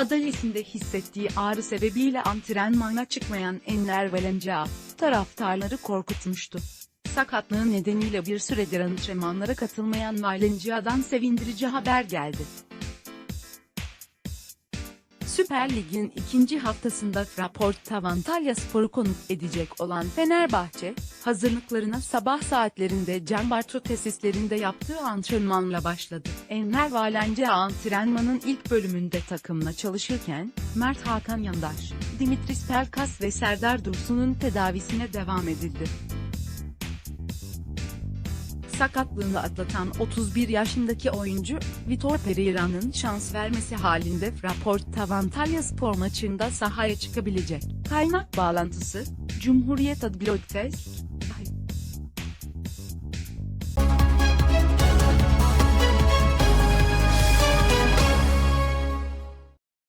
Adalesinde hissettiği ağrı sebebiyle antrenmana çıkmayan Enner Valencia, taraftarları korkutmuştu. Sakatlığı nedeniyle bir süredir antrenmanlara katılmayan Valencia'dan sevindirici haber geldi. Süper Lig'in ikinci haftasında Fraport Tavantalya Spor'u konuk edecek olan Fenerbahçe, hazırlıklarına sabah saatlerinde Can Bartu tesislerinde yaptığı antrenmanla başladı. Enver Valencia antrenmanın ilk bölümünde takımla çalışırken, Mert Hakan Yandaş, Dimitris Pelkas ve Serdar Dursun'un tedavisine devam edildi. Sakatlığını atlatan 31 yaşındaki oyuncu, Vitor Pereira'nın şans vermesi halinde Fraport Tavantalya spor maçında sahaya çıkabilecek. Kaynak bağlantısı, Cumhuriyet Adblogtest,